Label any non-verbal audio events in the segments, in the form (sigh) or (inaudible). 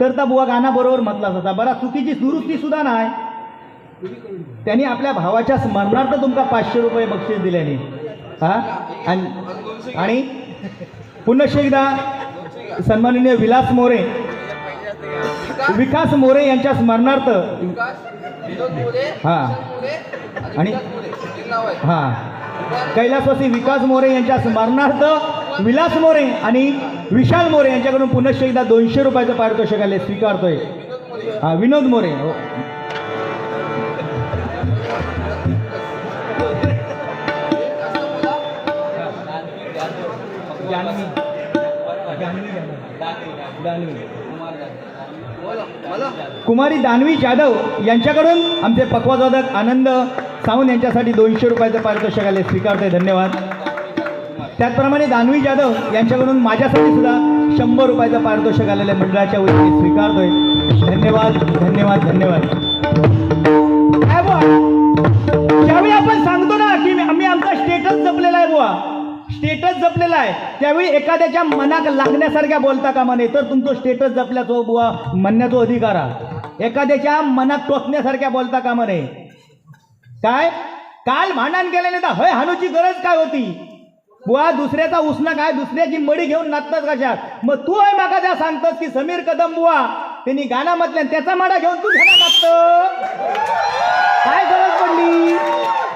तर त्या बुवा गाणं बरोबर म्हटलाच होता. बरा चुकीची दुरुस्ती सुद्धा नाही. त्यांनी आपल्या भावाच्या स्मरणार्थ तुमका पाचशे रुपये बक्षीस दिल्याने हा? आणि आणि पुन्हा एकदा सन्माननीय विलास मोरे. विकास मोरे यांच्या स्मरणार्थ हा. आणि हा. कैलासवासी विकास मोरे यांच्या स्मरणार्थ विलास मोरे आणि विशाल मोरे यांच्याकडून पुनश्च एकदा दोनशे रुपयाचं पारितोषिक आले स्वीकारतोय. हा विनोद मोरे हो. कुमारी दानवी जाधव यांच्याकडून आमचे पक्वाजवादक आनंद सावंत यांच्यासाठी दोनशे रुपयाचं पारितोषिक आले स्वीकारतोय. धन्यवाद. त्याचप्रमाणे दानवी जाधव यांच्याकडून माझ्यासाठी सुद्धा शंभर रुपयाचं पारितोषिक आलेल्या मंडळाच्या वतीने स्वीकारतोय. धन्यवाद धन्यवाद धन्यवाद. काय बुवा ज्यावेळी आपण सांगतो ना की आम्ही आमचा स्टेटस जपलेला आहे बुवा स्टेटस जपलेला आहे त्यावेळी एखाद्याच्या मनात लागण्यासारख्या बोलता कामा नये तर तुमचं स्टेटस जपल्याचो बुवा म्हणण्याचा अधिकार आहे एखाद्याच्या मनात टोचण्यासारख्या बोलता कामा नये. काय? काल भांडण केल्याने तर हय हाणूची गरज काय होती? बुवा दुसऱ्याचा उसना काय? दुसऱ्याची मडी घेऊन नाचतात कशात? मग तू आहे माका त्या सांगतस की समीर कदम बुवा त्यांनी गाणं म्हटलं त्याचा माडा घेऊन तू झाला नाचत काय गरज पडली?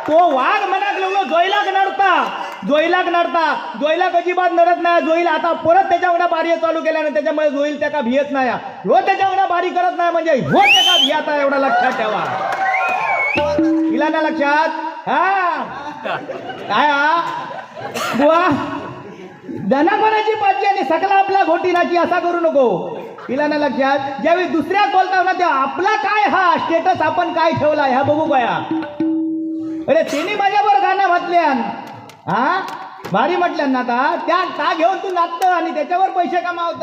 तो वाघ मनात लागलो जोईलाक नडता. जोईलाक नडता. जोईलाक अजिबात नडत नाही. जोईल आता परत त्याच्याकडे बारी चालू केल्याने त्याच्यामुळे जोईल त्याका भियत नाही. ह्यो त्याच्याकडे बारी करत नाही म्हणजे ह्यो भियात भियाता एवढा लक्षात ठेवा. तिला ना लक्षात? हा? काय हा? बुवा धनापणाची पाहिजे आणि सकला आपला घोटीनाची असा करू नको. तिला ना लक्षात ज्यावेळी दुसऱ्या बोलता ना त्या आपला काय हा स्टेटस आपण काय ठेवला ह्या बघू बया अरे तिने माझ्यावर गाणं म्हटल्यान हा? भारी म्हटल्यान ना आता. त्या ता घेऊन तू नाचत आणि त्याच्यावर पैसे कमावत.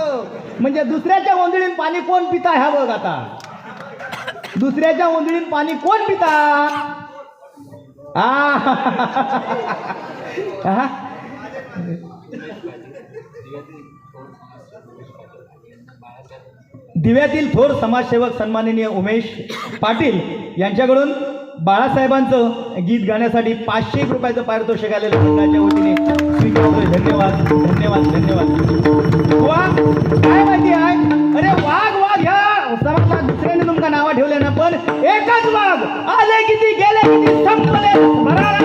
म्हणजे दुसऱ्याच्या ओंजळीन पाणी कोण पिता ह्या बघ आता. दुसऱ्याच्या ओंजळीन पाणी कोण पिता? आ. (laughs) हा दिव्यातील थोर समाजसेवक सन्माननीय उमेश पाटील यांच्याकडून बाळासाहेबांचं गीत गाण्यासाठी पाचशे रुपयाचं पारितोषिक आलेलं मंडळाच्या वतीने स्वीकारतोय. धन्यवाद धन्यवाद धन्यवाद. वा काय माहिती आहे? अरे वाघ वाघ ह्या समाजात दुसऱ्याने तुमका नावं ठेवले ना पण एकच वाघ आले किती गेले किती संपले.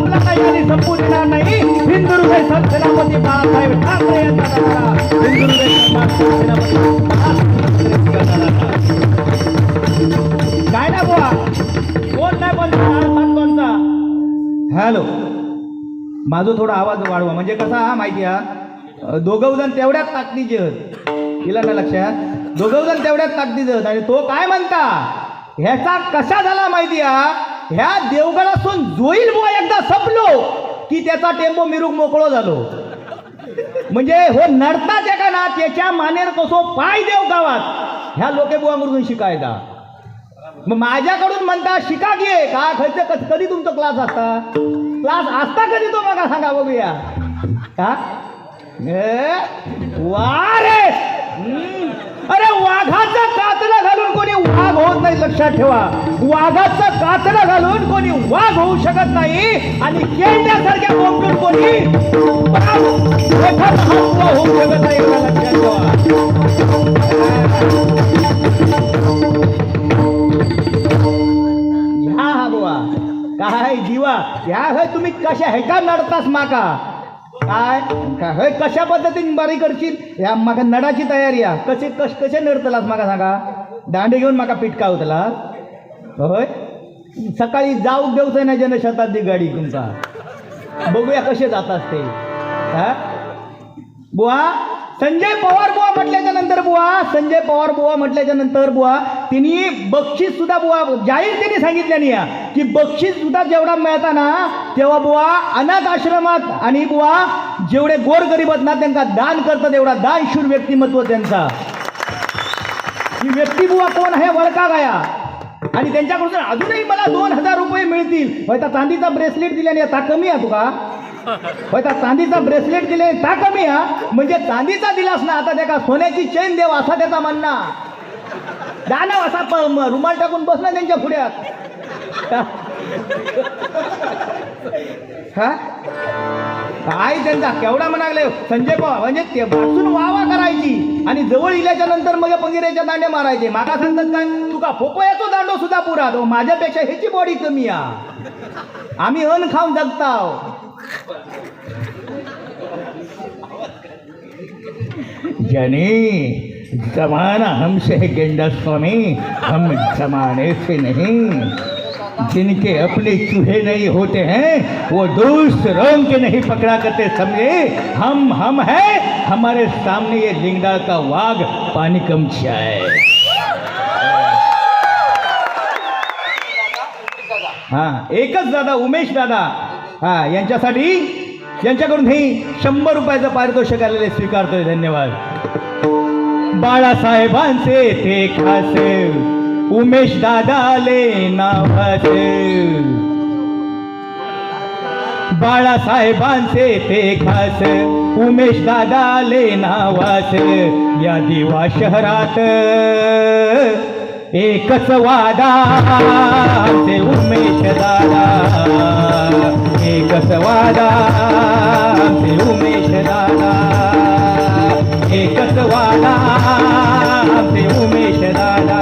संपला काही आणि संपू नाही. हिंदुहृदय सेनापती बाळासाहेब ठाकरे यांचा दाखला. हिंदुहृदय काय ना बुवा? कोण नाही पण कोणचा हॅलो. माझा थोडा आवाज वाढवा. म्हणजे कसा हा माहिती हा? दोघं जण तेवढ्याच ताकदीचे आहेत. तिला ना लक्षात? दोघं जण तेवढ्याच ताकदीचे आहेत. आणि तो काय म्हणता? ह्याचा कसा झाला माहिती हा? ह्या देवगडासून जोईल बुवा एकदा सपलो की त्याचा टेम्पो मिरूक मोकळो झालो. म्हणजे हो नडता एका का ना त्याच्या मानेर कसो पाय देव गावात. ह्या लोके बुवा शिकायचा मग माझ्याकडून म्हणता शिका घे का खर्च क- कधी तुमचा क्लास असता? क्लास असता कधी तो बघा सांगा बघूया. का वा रे! अरे वाघाचा कातडा घालून कोणी वाघ होत नाही लक्षात ठेवा. वाघाचा कातडा घालून कोणी वाघ होऊ शकत नाही आणि केंद्रासारख्या बोंबून कोणी होऊ शकत नाही लक्षात ठेवा. हा बुवा काय जीवा ह्या तुम्ही कशा हेका नडतास माका? काय? काय? हय कशा पद्धतीने बारी करशील? या माका नडाची तयारी आहे. कसे कश कसे नडतलास माका सांगा? दांडे घेऊन माका पिटकावतलास होय? सकाळी जाऊ देऊच ना जनशताब्दी गाडी तुमचा. बघूया कसे जातात ते. हा? बुवा संजय पवार बुवा म्हटल्याच्या नंतर बुवा संजय पवार बुवा म्हटल्याच्या नंतर बुवा तिने बक्षीस सुद्धा बुवा जाहीर त्यांनी सांगितल्याने या की बक्षीस सुद्धा जेवढा मिळता ना तेव्हा बुवा अनाथ आश्रमात आणि बुवा जेवढे गोरगरीब आहेत ना त्यांना दान करतात एवढा दानशूर व्यक्तिमत्व त्यांचा. ही व्यक्ती बुवा कोण आहे? वळका गाया. आणि त्यांच्याकडून अजूनही मला दोन हजार रुपये मिळतील. होय, चांदीचा ब्रेसलेट दिल्याने आता कमी आहे तुका त्या चांदीचा ब्रेसलेट दिले ता कमी हा. म्हणजे चांदीचा दिलास ना आता त्या सोन्याची चेन देव असा त्याचा म्हणणा. जा ना असा प- रुमाल टाकून बस ना त्यांच्या पुढ्यात. हा? काय त्यांचा केवढा म्हणाले संजय पवार म्हणजे ते भासून वावा करायची. आणि जवळ इल्याच्या नंतर मग पंगिरेच्या दांडे मारायचे. माका सांगतात काय तुका फोपयाचो दांडो सुद्धा पुरा माझ्यापेक्षा ह्याची बॉडी कमी आ आम्ही अन खाऊन जगताव. जनी जमाना हमसे है गेंडा स्वामी, हम जमाने से नहीं। जिनके अपने चूहे नहीं होते हैं, वो दूसरों के नहीं पकड़ा करते, समझे? हम हम हैं, हमारे सामने ये लिंगडा का वाघ पानी कम है। हा एकच दादा उमेश दादा हा यांच्यासाठी यांच्याकडून हे शंभर रुपयाचं पारितोषिक आलेले स्वीकारतोय धन्यवाद. बाळासाहेबांचे ते खास उमेश दादाले नावाचे बाळासाहेबांचे ते खास उमेश दादाले नावास या दिवा शहरात एकच वादा ते उमेश दादा. एकच वादा आमचे उमेश दादा. एकच वादा आमचे उमेश दादा.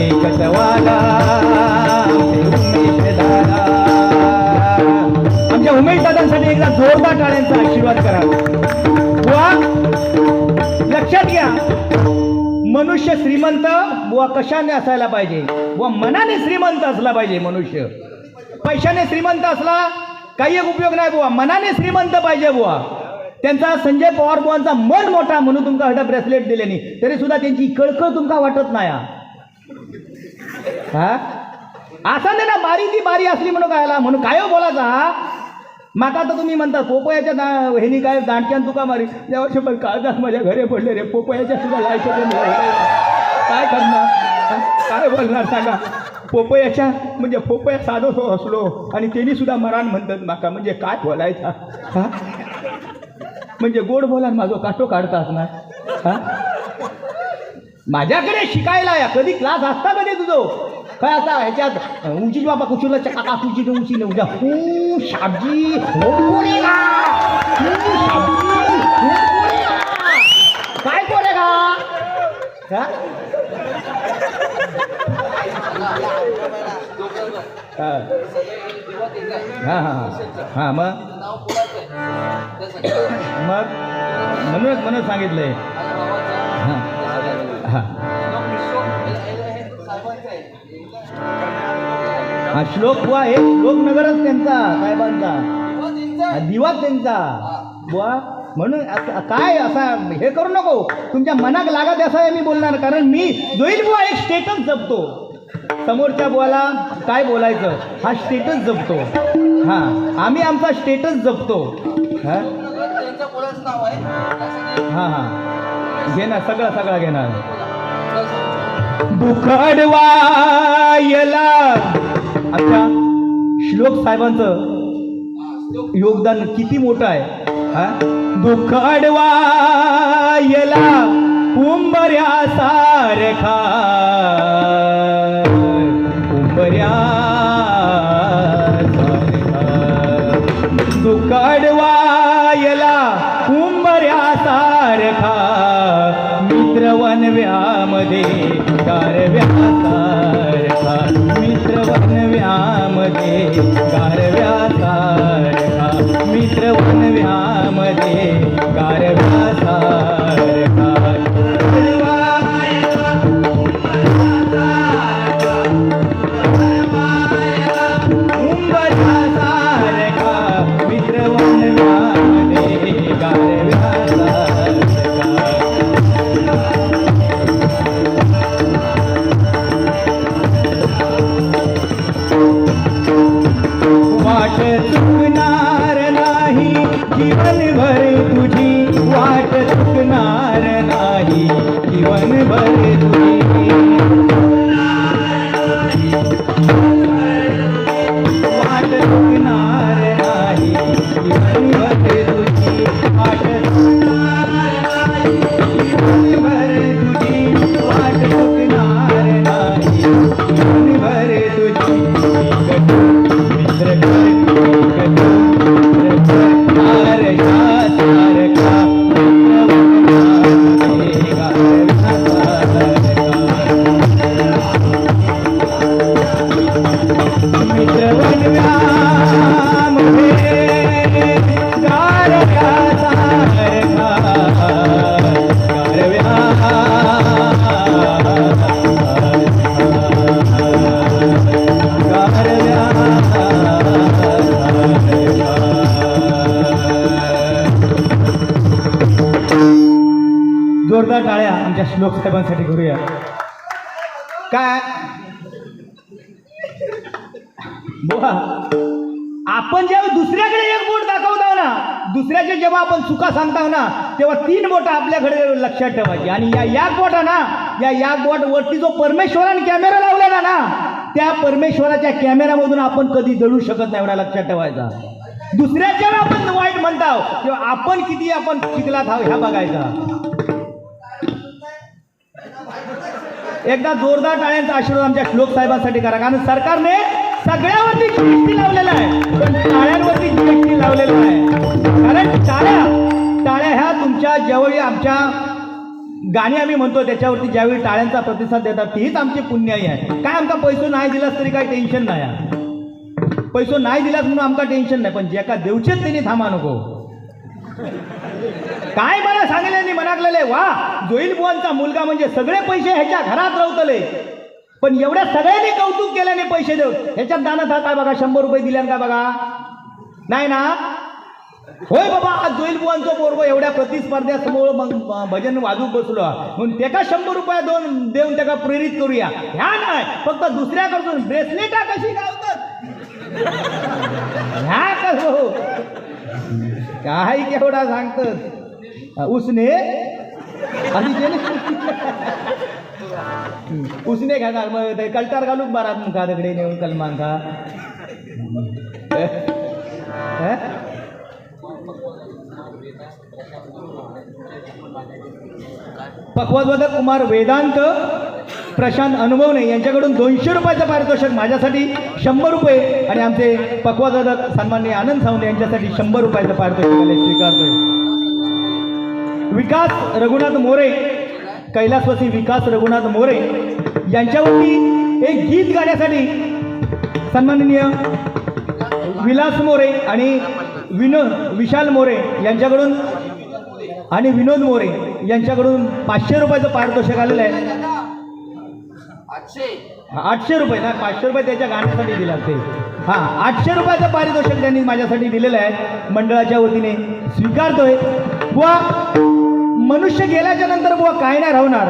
एकच वादा उमेश दादा. आमच्या उमेश दादांसाठी एकदा जोरदार टाळ्यांचा आशीर्वाद करा. बुवा लक्षात घ्या. मनुष्य श्रीमंत बुवा कशाने असायला पाहिजे? बुवा मनाने श्रीमंत असला पाहिजे मनुष्य. पैशाने श्रीमंत असला काही एक उपयोग नाही बुवा. मनाने श्रीमंत पाहिजे बुवा. त्यांचा संजय पवार बुवांचा मन मोठा म्हणून तुमका हटा ब्रेसलेट दिले नाही. तरी सुद्धा त्यांची कळकळ तुमका वाटत नाही हा. हा? असा नाही ना बारी ती बारी असली म्हणून कायला? म्हणून काय हो बोलायचा हा? माका तर तुम्ही म्हणता पोपयाच्या दा ह्यानी काय दांडक्यान तुका मारी? या वर्षी पण काळजात माझ्या घरी पडले रे. पोपयाच्या सुद्धा लायचं काय करणार? काय बोलणार सांगा? पोपयाच्या म्हणजे पोपया साधो सो असलो. आणि त्यांनी सुद्धा मरान म्हणतात माका म्हणजे काय बोलायचा? हा? म्हणजे गोड बोला माझो काटो काढता असणार. हा? माझ्याकडे शिकायला या. कधी क्लास असता कधी तुझो? काय आता ह्याच्यात उंची बाबा कुचूला काका कुची उंची उद्या हू शाबजी काय कोरेगा हा? हां हां हां. हां मग? मग? म्हणूनच म्हणून सांगितलंय. हा. हां हां श्लोक बुवा हे श्लोक नगरच त्यांचा साहेबांचा. दिवा त्यांचा. बुवा म्हणून असं- काय असा हे करू नको. तुमच्या मनाक लागत असं मी बोलणार कारण मी जोईल बुवा एक स्टेटस जपतो. समोरच्या बोला काय बोलायचं? हा स्टेटस जपतो. हा आम्ही आमचा स्टेटस जपतो. हा? हा घेणार सगळं सगळं घेणार बुखडवायला. अच्छा श्लोक साहेबांचं योगदान किती मोठं आहे? हा? दुखडवायला कुंभऱ्या सारखा. उंबऱ्या सारखा दुखडवायला गारव्या सारखा मित्रवनव्यामध्ये गारव्या सारखा गारव्यासारखा. मित्रवनव्यामध्ये गारव्या लक्षात ठेवायची. आणि या याक बोटा ना या याक बोट वरती जो परमेश्वराने कॅमेरा लावलेला ना त्या परमेश्वराच्या कॅमेऱ्यामधून आपण कधी जळू शकत नाही एवढा लक्षात ठेवायचा. दुसऱ्याच्या आपण वाईट म्हणताव किंवा आपण किती आपण शिकलात आहोत ह्या बघायचा. एकदा जोरदार टाळ्यांचा आशीर्वाद आमच्या श्लोक साहेबांसाठी करा. कारण सरकारने सगळ्यावरती जीएसटी लावलेला आहे. पण टाळ्यांवरती जीएसटी लावलेला आहे कारण टाळ्या टाळ्या ह्या तुमच्या जवळ आमच्या गाणी आम्ही म्हणतो त्याच्यावरती ज्यावेळी टाळ्यांचा प्रतिसाद देतात तीच आमची पुण्याई आहे. काय आमका पैसो नाही दिलास तरी काही टेन्शन नाही आहे. पैसो नाही दिलास म्हणून आमका टेन्शन नाही पण ज्याका देवचेच त्यांनी थांबा नको. काय मला सांगितले मनाकलेले वा जोईल बुवांचा मुलगा म्हणजे सगळे पैसे ह्याच्या घरात रवतले. पण एवढ्या सगळ्यांनी कौतुक केल्याने पैसे देऊ. ह्याच्यात दानात हा काय बघा शंभर रुपये दिल्यान का बघा? नाही ना? होय बाबा आज जोईल बुवांचं पोरग एवढ्या प्रतिस्पर्ध्यासमोर मग भजन वाजूक बसलो. म्हणून त्याका शंभर रुपये दोन देऊन त्याला प्रेरित करूया. ह्या नाही फक्त दुसऱ्याकडून ब्रेसलेटा कशी गावतात ह्या कसं काय केवढा सांगत उसने? उसने घेणार मग ते कल्टार घालूक बारात मुखा दगडे नेऊन कलमांका. (laughs) पक्वाद्वादक कुमार वेदांत प्रशांत अनुभवणे यांच्याकडून दोनशे रुपयाचं पारितोषिक माझ्यासाठी शंभर रुपये आणि आमचे पक्वाद्वादक सन्मान्य आनंद सावणे यांच्यासाठी शंभर रुपयाचं पारितोषिक स्वीकारतोय. विकास रघुनाथ मोरे कैलासवासी विकास रघुनाथ मोरे यांच्यावरती एक गीत गाण्यासाठी सन्माननीय विलास मोरे आणि विनोद विशाल मोरे यांच्याकडून आणि विनोद मोरे यांच्याकडून पाचशे रुपयाचं पारितोषिक आलेलं आहे. आठशे? रुपये नाही पाचशे रुपये त्याच्या गाण्यासाठी दिला ते. हां आठशे रुपयाचं पारितोषिक त्यांनी माझ्यासाठी दिलेलं आहे. मंडळाच्या वतीने स्वीकारतोय. बुवा मनुष्य गेल्याच्यानंतर बुवा काय नाही राहणार.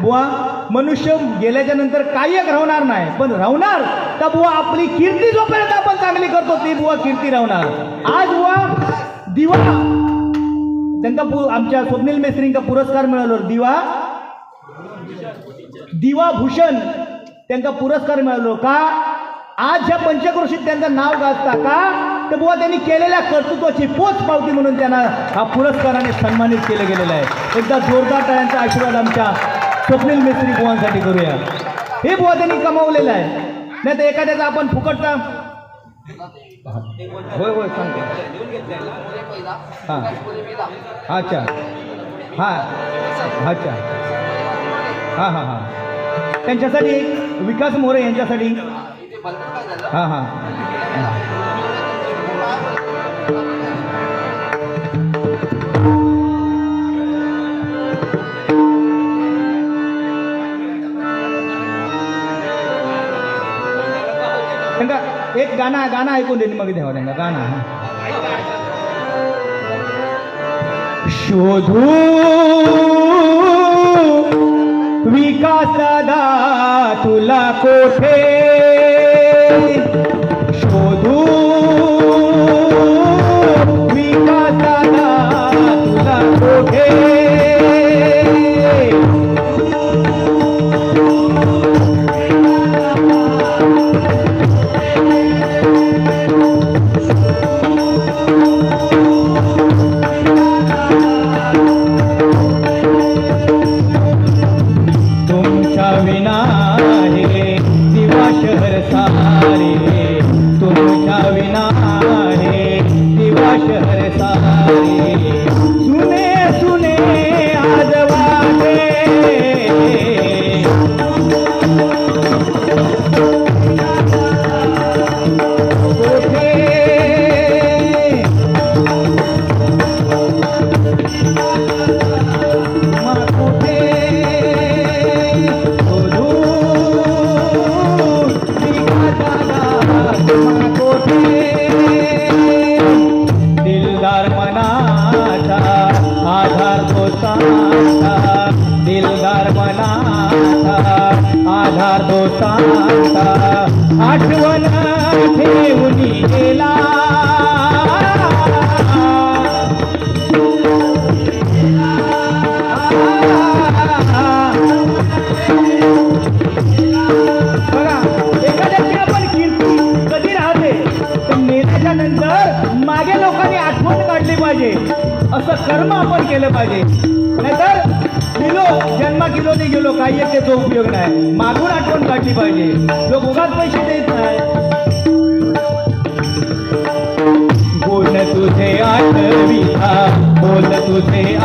बुवा मनुष्य गेल्याच्यानंतर काही एक राहणार नाही. पण राहणार तर बुवा आपली कीर्ती जोपर्यंत आपण चांगली करतो ती बुवा कीर्ती राहणार. आज बुवा दिवा त्यांना पु आमच्या स्वप्नील मेस्त्रींका पुरस्कार मिळालो दिवा दिवा? भूषण त्यांना पुरस्कार मिळालो का? आज ह्या पंचक्रोशीत त्यांचं नाव गाजता का? तर बुवा त्यांनी केलेल्या कर्तृत्वाची पोच पावती म्हणून त्यांना हा पुरस्काराने सन्मानित केलं गेलेलं आहे. एकदा जोरदार टाळ्यांचा आशीर्वाद आमच्या स्वप्नील मेस्त्री बुवांसाठी करूया. हे बुवा त्यांनी कमावलेलं आहे. नाही तर एखाद्याचा आपण फुकटचा होय होय सांगतो. हां. अच्छा. हां. अच्छा. हां हां हां. त्यांच्यासाठी विकास मोरे यांच्यासाठी. हां हां. एक गाणं गाणं ऐकून देईन मग द्यावं त्यांना गाणं. शोधू विकासदा तुला कोठे? मागून आठवण काढली पाहिजे. लोक उगाच पैसे देत नाही बोल तुझे आठविता बोल तुझे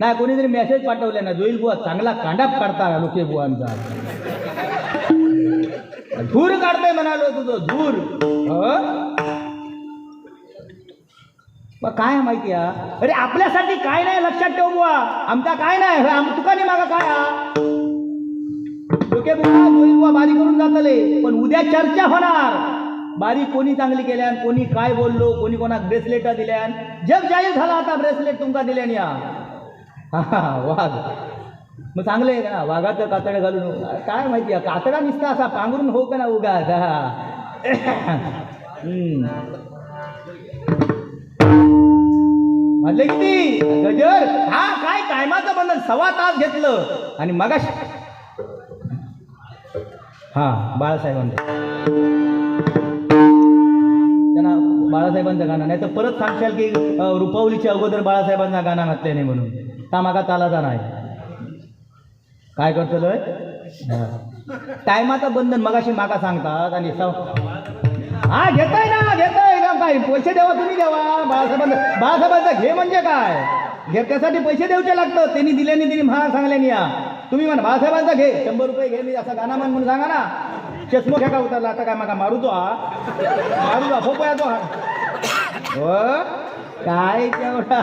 नाही कोणीतरी मेसेज पाठवले ना जोईल बुवा चांगला कांडाप काढता लोके बुवांचा धूर काढतोय म्हणालो तुझं धूर. मग काय माहिती अरे आपल्यासाठी काय नाही लक्षात ठेव बुवा. आमचा काय नाही तुका नाही मागा काय डोके बुवा जोईल बुवा बारी करून जातले पण उद्या चर्चा होणार. बारी कोणी चांगली केल्यान कोणी काय बोललो कोणी कोणाक ब्रेसलेट दिल्यान. जग जाहीर झाला आता ब्रेसलेट तुमका दिल्यान या. वाघ. मग चांगलं आहे का? वाघाचं कातडं घालून काय माहिती आहे कातडा निसता असा पांघरून हो का ना उगा? हा. हम्म. किती गजर हा काय टायमाचं बंधन? सव्वा तास घेतलं आणि मगाश हा बाळासाहेबांचं. त्यांना बाळासाहेबांचं गाणं. नाही तर परत सांगशाल की रुपावलीच्या अगोदर बाळासाहेबांचा गाणं घातलं नाही म्हणून. का मागा चालाचा नाही. काय करतो टायमाचं बंधन मगाशी मागा सांगतात आणि हा घेताय ना घेताय का काय पैसे देवा तुम्ही देवा. बाळासाहेबांचं बाळासाहेबांचा घे म्हणजे काय? घे त्यासाठी पैसे देऊचे लागतं त्यांनी दिल्याने तिने म्हणा सांगल्यानी या. तुम्ही म्हणा बाळासाहेबांचा घे. शंभर रुपये घे मी असा गाणा म्हण म्हणून सांगा ना. चष्मो घ्या का उतरला? आता काय मागा मारू तो हा. मारू तो फोपया तो हा. हो? काय तेवढा?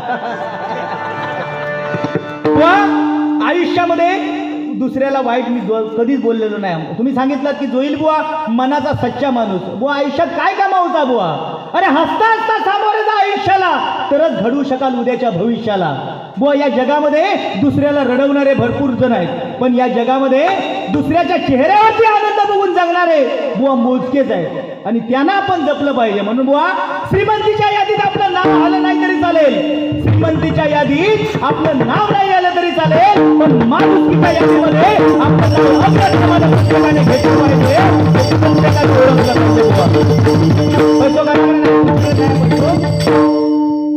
बुवा, आयुष्यामध्ये दुसऱ्याला वाईट मी जो- कधीच बोललेलो नाही. तुम्ही सांगितलं की जोईल बुवा मनाचा सच्चा माणूस. बुवा आयुष्यात काय कमावता बुवा? अरे हसता हसता सामोरे जा आयुष्याला. तरच घडू शकाल उद्याच्या भविष्याला. बुवा या जगामध्ये दुसऱ्याला रडवणारे भरपूर जण आहेत. पण या जगामध्ये दुसऱ्याच्या चेहऱ्यावरती आनंद बघून जगणारे बुवा मोजकेच आहेत. आणि त्यांना आपण जपलं पाहिजे. म्हणून बुवा श्रीमंतीच्या यादीत आपलं नाव आलं नाही तरी चालेल. श्रीमंतीच्या यादीत आपलं नाव नाही आलं तरी चालेल पण माणुसकीच्या यादीमध्ये आपलं नाव अप्रथमानं प्रत्येकाने घेतलं पाहिजे. प्रत्येकाने ओळखलं पाहिजे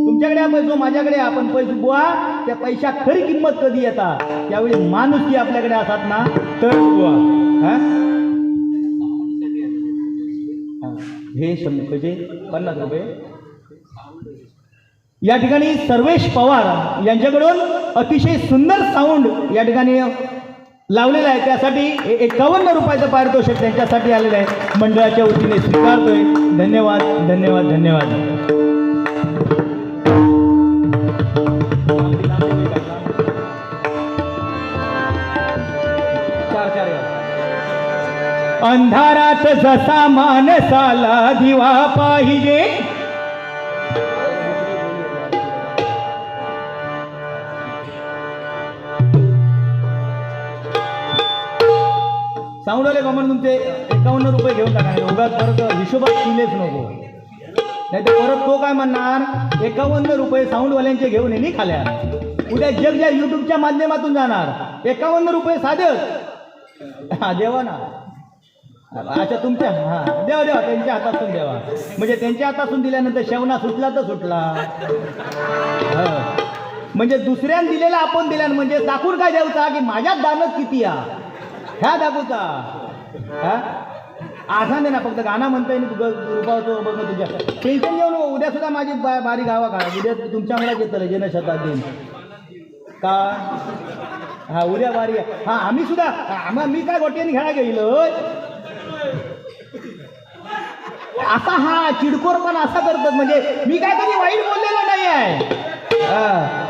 तुमच्याकडे पैसो. माझ्याकडे आपण पैसे बुवा. त्या पैशा खरी किंमत कधी येतात त्यावेळी माणूस की आपल्याकडे असतात ना तर बुवा. हा? हे. शंभर कसे पन्नास रुपये. या ठिकाणी सर्वेश पवार यांच्याकडून अतिशय सुंदर साऊंड या ठिकाणी लावलेला आहे. त्यासाठी एकावन्न रुपयाचं पारितोषिक त्यांच्यासाठी आलेलं आहे. मंडळाच्या वतीने स्वीकारतोय. धन्यवाद धन्यवाद धन्यवाद. अंधारात जसा माणसाला दिवा पाहिजे साऊंडवाले कॉमन तुमचे एकावन्न रुपये घेऊन टाका. उगाच परत हिशोबात दिलेच नको. नाही तर परत तो काय म्हणणार? एकावन्न रुपये साऊंडवाल्यांचे घेऊन येणे खाल्या उद्या जग ज्या युट्यूबच्या माध्यमातून जाणार एकावन्न रुपये साधेच हा देवा ना. अच्छा तुमच्या हा देवा देवा त्यांच्या हातातून देवा. म्हणजे त्यांच्या हातातून दिल्यानंतर शेवणा सुटला तर सुटला. म्हणजे दुसऱ्यानं दिलेला आपण दिल्यानं म्हणजे दाखवून काय द्यायचा? की माझ्यात दानच किती या ह्या दाखवता हा? आठवण दे ना फक्त गाणं म्हणतोय तुझं रुपावतो बघ तुझ्या. टेन्शन घेऊन उद्या सुद्धा माझी बा बारी गावा का उद्या तुमच्या अंगणात येतलं जन शताब्दी का? हा उद्या बारी आहे. हा आम्ही सुद्धा आम्हा मी काय गोट्याने घ्यायला गेलो? असा हा चिडकोर पण असा करतात म्हणजे मी काय कधी वाईट बोललेलं नाही आहे हा.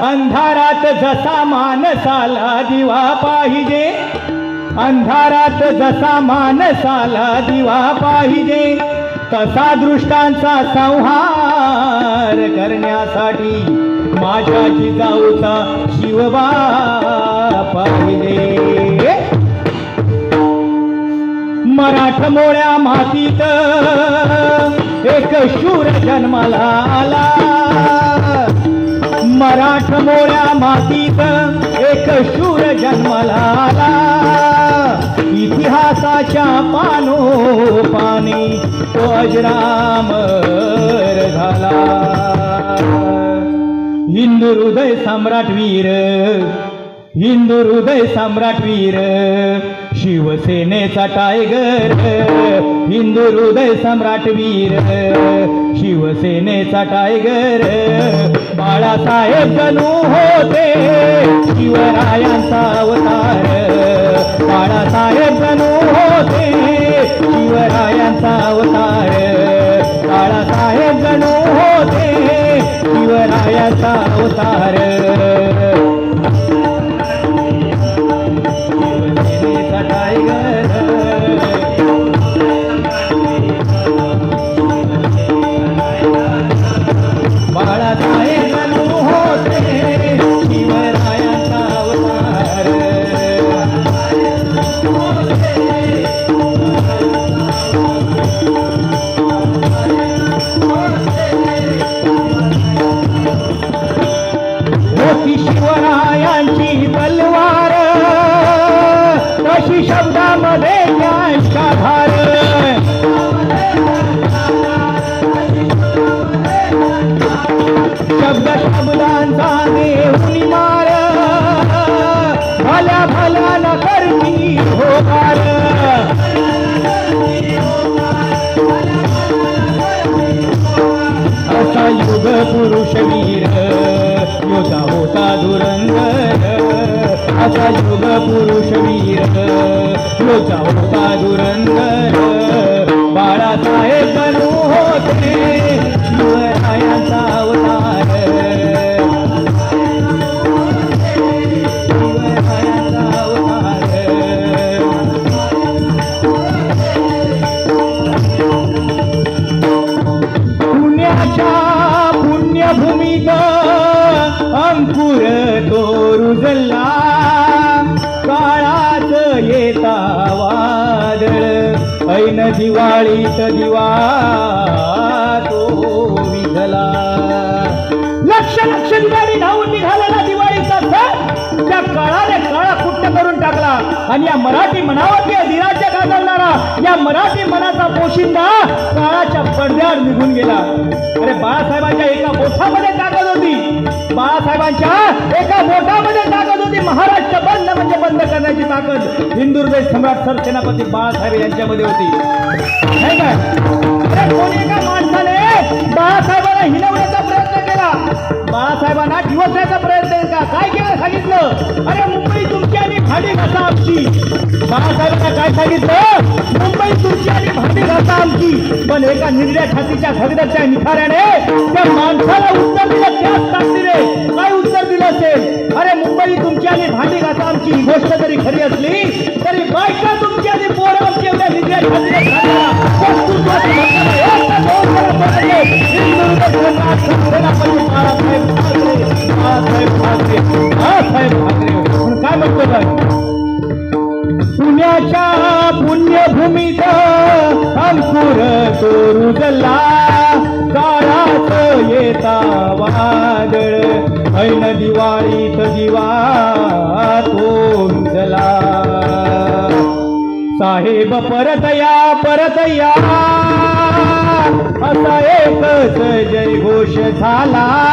अंधारात जसा माणसाला दिवा पाहिजे अंधारात जसा माणसाला दिवा पाहिजे तसा दृष्टांचा संहार करण्यासाठी माझ्या जिजाऊचा शिवबा पाहिजे. मराठमोळ्या मातीत एक शूर जन्माला आला. मराठमोळ्या मातीत एक शूर जन्माला आला. इतिहासाच्या पानो पाणी तो अजराम झाला. हिंदू हृदय सम्राट वीर हिंदू हृदय सम्राट वीर शिवसेनेचा टायगर हिंदू हृदय सम्राट वीर शिवसेनेचा टायगर बाळासाहेब जणू होते शिवरायांचा अवतार. बाळासाहेब जणू होते शिवरायांचा अवतार. असा युग पुरुष वीर. योद्धा होता धुरंधर असा युग पुरुष वीर. योद्धा होता धुरंधर बाळासाहेब बनू होते. दिवाळीत दिवा तो विझला लक्ष लक्ष दिवाळी धावून निघालेला दिवाळीचा सण त्या काळाने काळा कुट्ट करून टाकला. आणि या मराठी मनावरती अधिराज्य गाजवणारा या मराठी मनाचा पोशिंदा काळाच्या पडद्यावर निघून गेला. अरे बाळासाहेबांच्या एका बोटामध्ये ताकद होती. बाळासाहेबांच्या एका बोटामध्ये ताकद होती. महाराष्ट्र बंद म्हणजे बंद करण्याची ताकद. हिंदू सम्राट सरसेनापती बाळासाहेब यांच्यामध्ये होती. नाही काय कोणी एका माणसाने बाळासाहेबांना हिनवण्याचा प्रयत्न केला? बाळासाहेबांना दिवसण्याचा प्रयत्न केला काय केलं सांगितलं? अरे मुंबई तुमची भांडी घासा आमची. बाळासाहेबांना काय सांगितलं? मुंबई तुमची आणि भांडी घासा आमची. पण एका निर्ड्या छातीच्या धगधगच्या निखाऱ्याने त्या माणसाला उत्तर दिलं त्याच ताकदीने. काय उत्तर दिलं असेल? अरे मुंबई तुमची आणि भांडी घासा आमची. ही गोष्ट जरी खरी असली. तो काळात येता वादळ. ऐन दिवाळीत दिवा तो रुजला साहेब परत या परत या. असा एकच जय घोष झाला.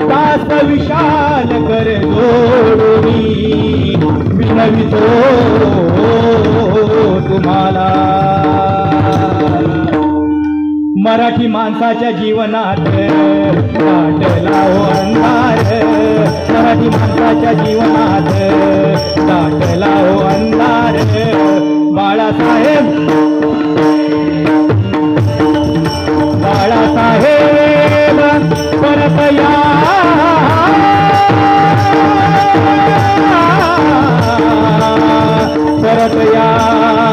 तास विशाल कर जोडूनी विनवितो माणसाच्या जीवनात. दाटला हो अंधार. मराठी माणसाच्या जीवनात. दाटला हो अंधार. बाळासाहेब. बाळासाहेब परत या. परत या.